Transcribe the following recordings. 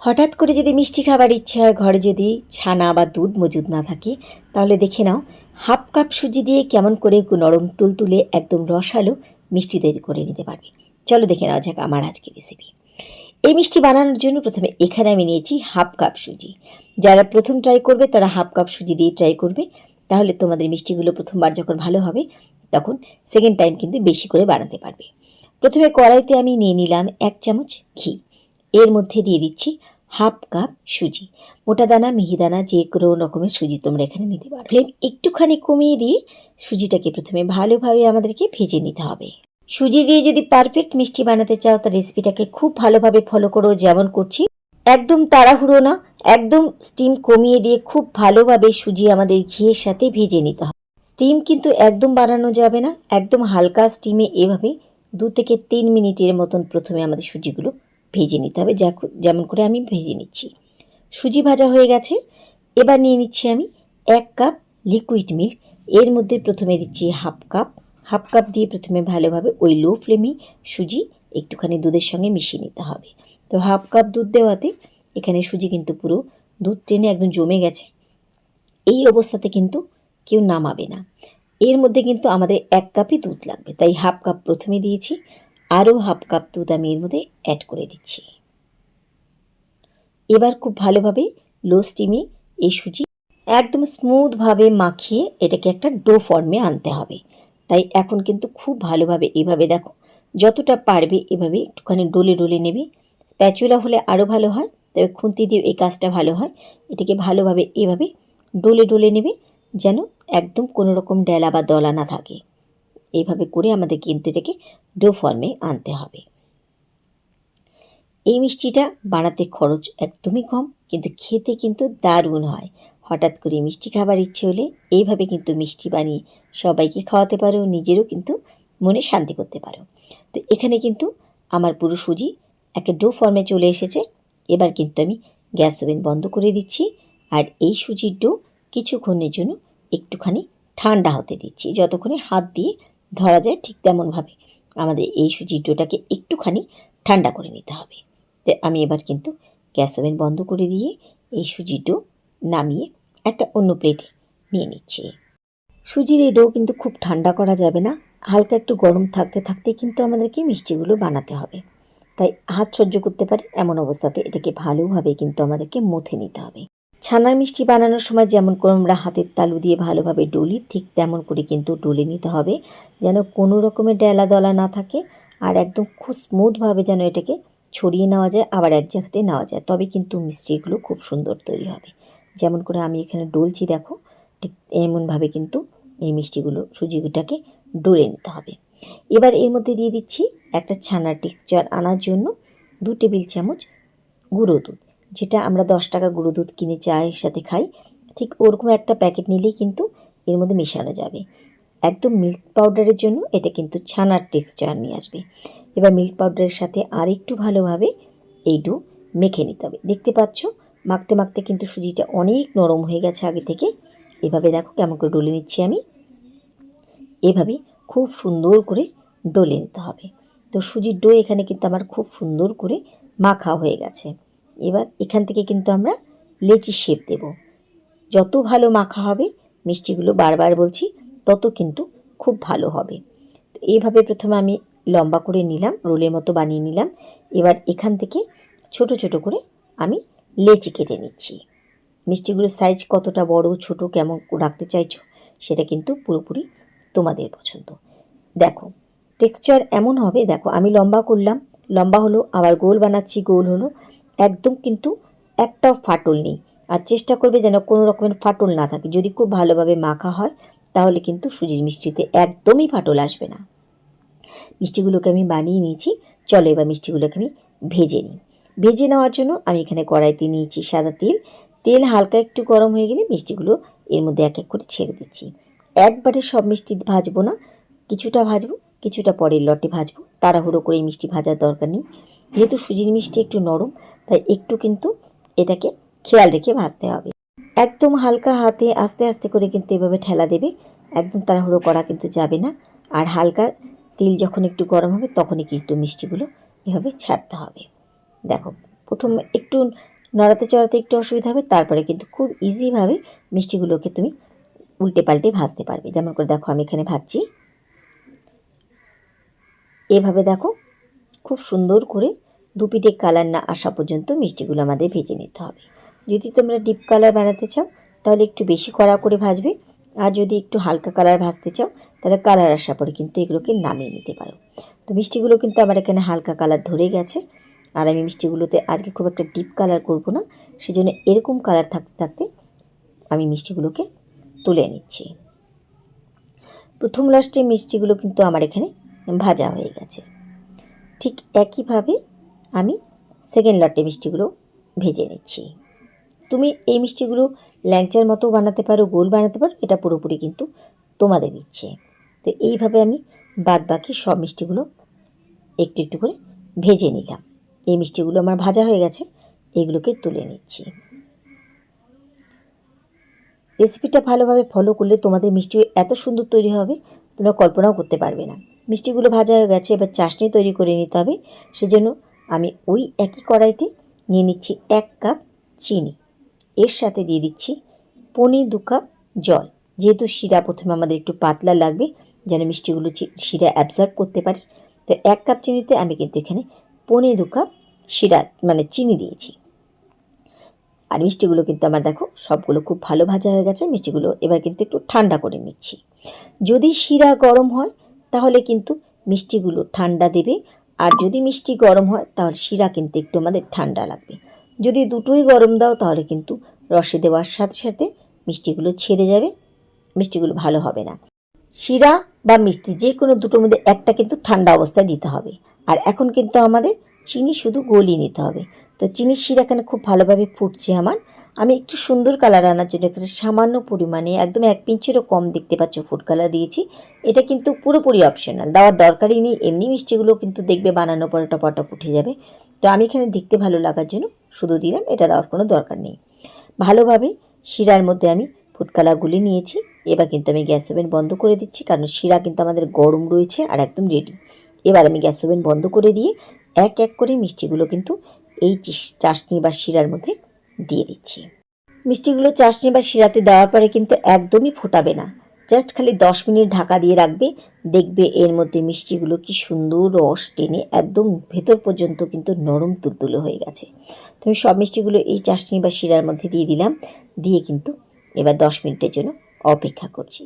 হঠাৎ করে যদি মিষ্টি খাবার ইচ্ছে হয় ঘরে যদি ছানা বা দুধ মজুদ না থাকে, তাহলে দেখে নাও, হাফ কাপ সুজি দিয়ে কেমন করে নরম তুল তুলে একদম রসালো মিষ্টি তৈরি করে নিতে পারবে। চলো দেখে নেওয়া যাক আমার আজকে রেসিপি এই মিষ্টি বানানোর জন্য প্রথমে এখানে আমি নিয়েছি হাফ কাপ সুজি। যারা প্রথম ট্রাই করবে, তারা হাফ কাপ সুজি দিয়ে ট্রাই করবে। তাহলে তোমাদের মিষ্টিগুলো প্রথমবার যখন ভালো হবে, তখন সেকেন্ড টাইম কিন্তু বেশি করে বানাতে পারবে। প্রথমে কড়াইতে আমি নিয়ে নিলাম এক চামচ ঘি। এর মধ্যে দিয়ে দিচ্ছি হাফ কাপ সুজি। মোটা দানা, মিহি দানা, যে কোনো রকমের সুজি তোমরা এখানে নিতে পারো। ফ্লেম একটুখানি কমিয়ে দিয়ে সুজিটাকে প্রথমে ভালোভাবে আমাদেরকে ভেজে নিতে হবে। সুজি দিয়ে যদি পারফেক্ট মিষ্টি বানাতে চাও, তার রেসিপিটাকে খুব ভালোভাবে ফলো করো, যেমন করছি। একদম তাড়াহুড়ো না, একদম স্টিম কমিয়ে দিয়ে খুব ভালোভাবে সুজি আমাদের ঘিয়ের সাথে ভেজে নিতে হবে। স্টিম কিন্তু একদম বাড়ানো যাবে না, একদম হালকা স্টিমে এভাবে দু থেকে তিন মিনিটের মতন প্রথমে আমাদের সুজিগুলো ভেজে নিতে হবে যেমন করে আমি ভেজে নিচ্ছি। সুজি ভাজা হয়ে গেছে, এবার নিয়ে নিচ্ছি আমি এক কাপ লিকুইড মিল্ক এর মধ্যে প্রথমে দিচ্ছি হাফ কাপ হাফ কাপ দিয়ে প্রথমে ভালোভাবে ওই লো ফ্লেমে সুজি একটুখানি দুধের সঙ্গে মিশিয়ে নিতে হবে। তো হাফ কাপ দুধ দেওয়াতে এখানে সুজি কিন্তু পুরো দুধ টেনে একদম জমে গেছে। এই অবস্থাতে কিন্তু কেউ নামাবে না। এর মধ্যে কিন্তু আমাদের এক কাপই দুধ লাগবে, তাই হাফ কাপ প্রথমে দিয়েছি আরও হাফ কাপ দুধ আমি এর মধ্যে অ্যাড করে দিচ্ছি। এবার খুব ভালোভাবে লো স্টিমে এই সুজি একদম স্মুথভাবে মাখিয়ে এটাকে একটা ডো ফর্মে আনতে হবে। তাই এখন কিন্তু খুব ভালোভাবে এভাবে দেখো, যতটা পারবে এভাবে একটুখানি ডলে ডলে নেবে। স্প্যাচুলা হলে আরও ভালো হয়, তবে খুন্তি দিয়ে এই কাজটা ভালো হয়। এটাকে ভালোভাবে এভাবে ডলে ডলে নেবে যেন একদম কোনো রকম ডেলা বা দলা না থাকে। এইভাবে করে আমাদের কিন্তু এটাকে ডো ফর্মে আনতে হবে। এই মিষ্টিটা বানাতে খরচ একদমই কম, কিন্তু খেতে কিন্তু দারুণ হয়। হঠাৎ করে মিষ্টি খাবার ইচ্ছে হলে এইভাবে কিন্তু মিষ্টি বানিয়ে সবাইকে খাওয়াতে পারো, নিজেরও কিন্তু মনে শান্তি করতে পারো। তো এখানে কিন্তু আমার পুরো সুজি একটা ডো ফর্মে চলে এসেছে। এবার কিন্তু আমি গ্যাস ওভেন বন্ধ করে দিচ্ছি আর এই সুজির ডো কিছুক্ষণের জন্য একটুখানি ঠান্ডা হতে দিচ্ছি, যতক্ষণে হাত দিয়ে ধরা যায় ঠিক তেমনভাবে। আমাদের এই সুজির ডোটাকে একটুখানি ঠান্ডা করে নিতে হবে। তো আমি এবার কিন্তু গ্যাস ওভেন বন্ধ করে দিয়ে এই সুজির ডো নামিয়ে একটা অন্য প্লেটে নিয়ে নিচ্ছি। সুজির এই ডো কিন্তু খুব ঠান্ডা করা যাবে না। হালকা একটু গরম থাকতে থাকতে কিন্তু আমাদেরকে মিষ্টিগুলো বানাতে হবে। তাই হাত সহ্য করতে পারে এমন অবস্থাতে এটাকে ভালোভাবে কিন্তু আমাদেরকে মথে নিতে হবে। ছানার মিষ্টি বানানোর সময় যেমন করে আমরা হাতের তালু দিয়ে ভালোভাবে ডলি, ঠিক তেমন করে কিন্তু ডলে নিতে হবে যেন কোনো রকমের ডেলা দলা না থাকে আর একদম খুব স্মুথভাবে যেন এটাকে ছড়িয়ে নেওয়া যায়, আবার এক জায়গাতে নেওয়া যায়। তবে কিন্তু মিষ্টিগুলো খুব সুন্দর তৈরি হবে। যেমন করে আমি এখানে ডলছি, দেখো, ঠিক এমনভাবে কিন্তু এই মিষ্টিগুলো সুজিটাকে ডলে নিতে হবে। এবার এর মধ্যে দিয়ে দিচ্ছি একটা ছানার টেক্সচার আনার জন্য দু টেবিল চামচ গুঁড়ো দুধ। যেটা আমরা দশ টাকা গুঁড়ো দুধ কিনে চায়ের সাথে খাই, ঠিক ওরকম একটা প্যাকেট নিলেই কিন্তু এর মধ্যে মেশানো যাবে। একদম মিল্ক পাউডারের জন্য এটা কিন্তু ছানার টেক্সচার নিয়ে আসবে। এবার মিল্ক পাউডারের সাথে আর একটু ভালোভাবে এই ডো মেখে নিতে হবে। দেখতে পাচ্ছ, মাখতে মাখতে কিন্তু সুজিটা অনেক নরম হয়ে গেছে আগে থেকে। এভাবে দেখো কেমন করে ডলে নিচ্ছি আমি। এভাবে খুব সুন্দর করে ডলে নিতে হবে। তো সুজির ডো এখানে কিন্তু আমার খুব সুন্দর করে মাখা হয়ে গেছে। এবার এখান থেকে কিন্তু আমরা লেচি শেপ দেব। যত ভালো মাখা হবে, মিষ্টিগুলো বারবার বলছি, তত কিন্তু খুব ভালো হবে। তো এইভাবে প্রথমে আমি লম্বা করে নিলাম, রোলের মতো বানিয়ে নিলাম। এবার এখান থেকে ছোট ছোট করে আমি লেচি কেটে নিচ্ছি। মিষ্টিগুলোর সাইজ কতটা বড়, ছোট, কেমন রাখতে চাইছো, সেটা কিন্তু পুরোপুরি তোমাদের পছন্দ। দেখো টেক্সচার এমন হবে, দেখো আমি লম্বা করলাম, লম্বা হলো, আবার গোল বানাচ্ছি, গোল হলো। একদম কিন্তু একটাও ফাটল নেই। আর চেষ্টা করবে যেন কোনো রকমের ফাটল না থাকে। যদি খুব ভালোভাবে মাখা হয়, তাহলে কিন্তু সুজির মিষ্টিতে একদমই ফাটল আসবে না। মিষ্টিগুলোকে আমি বানিয়ে নিয়েছি। চলো এবার মিষ্টিগুলোকে আমি ভেজে নিই। ভেজে নেওয়ার জন্য আমি এখানে কড়াইতে নিয়েছি সাদা তেল। তেল হালকা একটু গরম হয়ে গেলে মিষ্টিগুলো এর মধ্যে এক এক করে ছেড়ে দিচ্ছি। একবারে সব মিষ্টি ভাজবো না, কিছুটা ভাজবো। কিছুটা পরের লটে ভাজবো। তাড়াহুড়ো করে মিষ্টি ভাজার দরকার নেই। যেহেতু সুজির মিষ্টি একটু নরম, তাই একটু কিন্তু এটাকে খেয়াল রেখে ভাজতে হবে। একদম হালকা হাতে আস্তে আস্তে করে কিন্তু এভাবে ঠেলা দেবে। একদম তাড়াহুড়ো করা কিন্তু যাবে না। আর হালকা তেল যখন একটু গরম হবে, তখনই কিন্তু মিষ্টিগুলো এভাবে ছাড়তে হবে। দেখো, প্রথম একটু নড়াতে চড়াতে একটু অসুবিধা হবে, তারপরে কিন্তু খুব ইজিভাবে মিষ্টিগুলোকে তুমি উল্টে পাল্টে ভাজতে পারবে। যেমন করে দেখো, আমি এখানে ভাজছি। এভাবে দেখো, খুব সুন্দর করে দুপিটে কালার না আসা পর্যন্ত মিষ্টিগুলো আমাদের ভেজে নিতে হবে। যদি তোমরা ডিপ কালার বানাতে চাও, তাহলে একটু বেশি কড়া করে ভাজবে। আর যদি একটু হালকা কালার ভাজতে চাও, তাহলে কালার আসার পরে কিন্তু এগুলোকে নামিয়ে নিতে পারো। তো মিষ্টিগুলো কিন্তু আমার এখানে হালকা কালার ধরে গেছে। আর আমি মিষ্টিগুলোতে আজকে খুব একটা ডিপ কালার করব না, সেজন্য এরকম কালার থাকতে থাকতে আমি মিষ্টিগুলোকে তুলে নিচ্ছি। প্রথম লাস্টে মিষ্টিগুলো কিন্তু আমার এখানে ভাজা হয়ে গেছে। ঠিক একইভাবে আমি সেকেন্ড লটে মিষ্টিগুলো ভেজে নিচ্ছি। তুমি এই মিষ্টিগুলো ল্যাংচার মতো বানাতে পারো, গোল বানাতে পারো, এটা পুরোপুরি কিন্তু তোমাদের ইচ্ছে। তো এইভাবে আমি বাদ বাকি সব মিষ্টিগুলো একটু একটু করে ভেজে নিলাম। এই মিষ্টিগুলো আমার ভাজা হয়ে গেছে, এগুলোকে তুলে নিচ্ছি। রেসিপিটা ভালোভাবে ফলো করলে তোমাদের মিষ্টি এত সুন্দর তৈরি হবে, তোমরা কল্পনাও করতে পারবে না। মিষ্টিগুলো ভাজা হয়ে গেছে, এবার চাশনি তৈরি করে নিতে হবে। সেজন্য আমি ওই একই কড়াইতে নিয়ে নিচ্ছি এক কাপ চিনি। এর সাথে দিয়ে দিচ্ছি পনি দু কাপ জল। যেহেতু শিরা প্রথমে আমাদের একটু পাতলা লাগবে, যেন মিষ্টিগুলো শিরা অ্যাবজর্ব করতে পারি। তো এক কাপ চিনিতে আমি কিন্তু এখানে পনে দু কাপ শিরা মানে চিনি দিয়েছি। আর মিষ্টিগুলো কিন্তু আমার দেখো সবগুলো খুব ভালো ভাজা হয়ে গেছে, মিষ্টিগুলো এবার কিন্তু একটু ঠান্ডা করে নিচ্ছি। যদি শিরা গরম হয় তাহলে কিন্তু মিষ্টিগুলো ঠান্ডা দেবে। আর যদি মিষ্টি গরম হয়, তাহলে শিরা কিন্তু একটু আমাদের ঠান্ডা লাগবে। যদি দুটোই গরম দাও, তাহলে কিন্তু রসে দেওয়ার সাথে সাথে মিষ্টিগুলো ছেড়ে যাবে। মিষ্টিগুলো ভালো হবে না। শিরা বা মিষ্টি যে কোনো দুটোর মধ্যে একটা কিন্তু ঠান্ডা অবস্থায় দিতে হবে। আর এখন কিন্তু আমাদের চিনি শুধু গলিয়ে নিতে হবে। তো চিনির শিরা এখানে খুব ভালোভাবে ফুটছে আমার। আমি একটু সুন্দর কালার আনার জন্য এখানে সামান্য পরিমাণে একদম এক পিঞ্চেরও কম দেখতে পাচ্ছ ফুড কালার দিয়েছি। এটা কিন্তু পুরোপুরি অপশনাল দেওয়ার দরকারই নেই, এমনি মিষ্টিগুলো কিন্তু দেখবে বানানোর পরে টপাটপ উঠে যাবে। তো আমি এখানে দেখতে ভালো লাগার জন্য শুধু দিলাম, এটা দেওয়ার কোনো দরকার নেই। ভালোভাবে শিরার মধ্যে আমি ফুড কালারগুলি নিয়েছি। এবার কিন্তু আমি গ্যাস ওভেন বন্ধ করে দিচ্ছি, কারণ শিরা কিন্তু আমাদের গরম রয়েছে আর একদম রেডি এবার আমি গ্যাস ওভেন বন্ধ করে দিয়ে এক এক করে মিষ্টিগুলো কিন্তু এই চাশনি বা শিরার মধ্যে দিয়ে দিচ্ছি। মিষ্টিগুলো চাশনি বা শিরাতে দেওয়ার পরে কিন্তু একদমই ফোটাবে না। জাস্ট খালি দশ মিনিট ঢাকা দিয়ে রাখবে। দেখবে এর মধ্যে মিষ্টিগুলো কি সুন্দর রস টেনে একদম ভেতর পর্যন্ত কিন্তু নরম তুলতুলে হয়ে গেছে। তুমি সব মিষ্টিগুলো এই চাশনি বা শিরার মধ্যে দিয়ে দিলাম। দিয়ে কিন্তু এবার দশ মিনিটের জন্য অপেক্ষা করছি।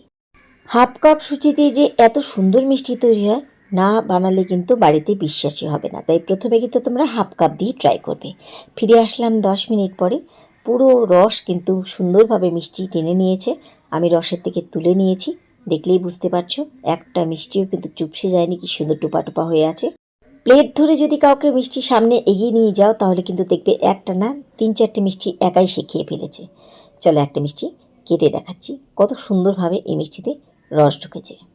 হাফ কাপ দিয়ে যে এত সুন্দর মিষ্টি তৈরি হয় না বানালে কিন্তু বাড়িতে বিশ্বাসই হবে না। তাই প্রথমে কিন্তু তোমরা হাফ কাপ দিয়ে ট্রাই করবে। ফিরে আসলাম দশ মিনিট পরে। পুরো রস কিন্তু সুন্দরভাবে মিষ্টি টেনে নিয়েছে। আমি রসের থেকে তুলে নিয়েছি। দেখলেই বুঝতে পারছ, একটা মিষ্টিও কিন্তু চুপসে যায়নি, কি সুন্দর টোপা টোপা হয়ে আছে। প্লেট ধরে যদি কাউকে মিষ্টি সামনে এগিয়ে নিয়ে যাও, তাহলে কিন্তু দেখবে একটা না তিন চারটে মিষ্টি একাই সে খেয়ে ফেলেছে। চলো একটা মিষ্টি কেটে দেখাচ্ছি। কত সুন্দরভাবে এই মিষ্টিতে রস ঢুকেছে।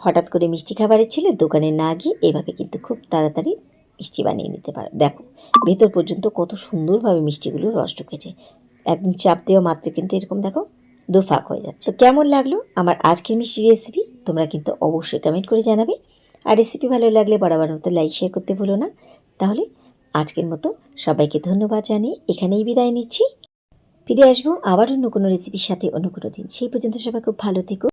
হঠাৎ করে মিষ্টি খাবারের ছেলে দোকানে না গিয়ে এভাবে কিন্তু খুব তাড়াতাড়ি মিষ্টি বানিয়ে নিতে পারো। দেখো, ভেতর পর্যন্ত কত সুন্দরভাবে মিষ্টিগুলো রস ঢুকেছে। একদম চাপ দেওয়া মাত্র কিন্তু এরকম দেখো, দুফাক হয়ে যাচ্ছে। কেমন লাগল আমার আজকের মিষ্টি রেসিপি তোমরা কিন্তু অবশ্যই কমেন্ট করে জানাবে। আর রেসিপি ভালো লাগলে বরাবর মতো লাইক শেয়ার করতে ভুলো না। তাহলে আজকের মতো সবাইকে ধন্যবাদ জানিয়ে এখানেই বিদায় নিচ্ছি। ফিরে আসব আবার অন্য কোনো রেসিপির সাথে অন্য কোনো দিন। সেই পর্যন্ত সবাই খুব ভালো থেকো।